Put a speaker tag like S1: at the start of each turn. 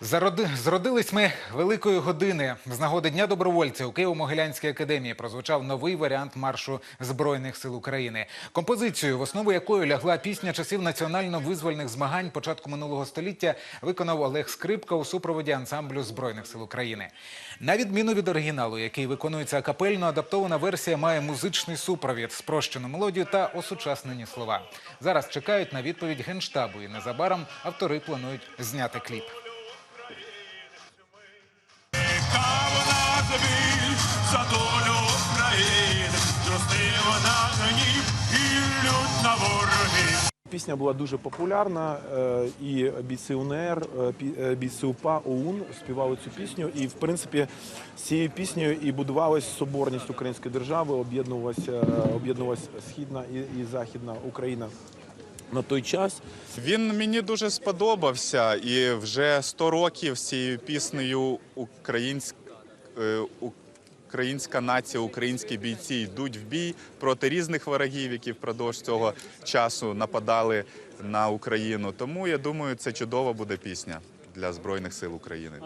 S1: Зароди... Зродились ми великої години. З нагоди Дня добровольця у Києво-Могилянській академії прозвучав новий варіант маршу Збройних сил України. Композицію, в основу якої лягла пісня часів національно-визвольних змагань початку минулого століття, виконав Олег Скрипка у супроводі ансамблю Збройних сил України. На відміну від оригіналу, який виконується акапельно, адаптована версія має музичний супровід, спрощену мелодію та осучаснені слова. Зараз чекають на відповідь генштабу, і незабаром автори планують зняти кліп.
S2: Пісня була дуже популярна, е, і бійці УНР, е, е, бійці УПА, ОУН співали цю пісню. І в принципі з цією піснею і будувалась соборність української держави, об'єднувалася об'єднувалась східна і, і західна Україна. На той час
S3: Він мені дуже сподобався, і вже 100 років з цією піснею українськ... українська нація, українські бійці йдуть в бій проти різних ворогів, які впродовж цього часу нападали на Україну. Тому я думаю, це чудова буде пісня для Збройних сил України.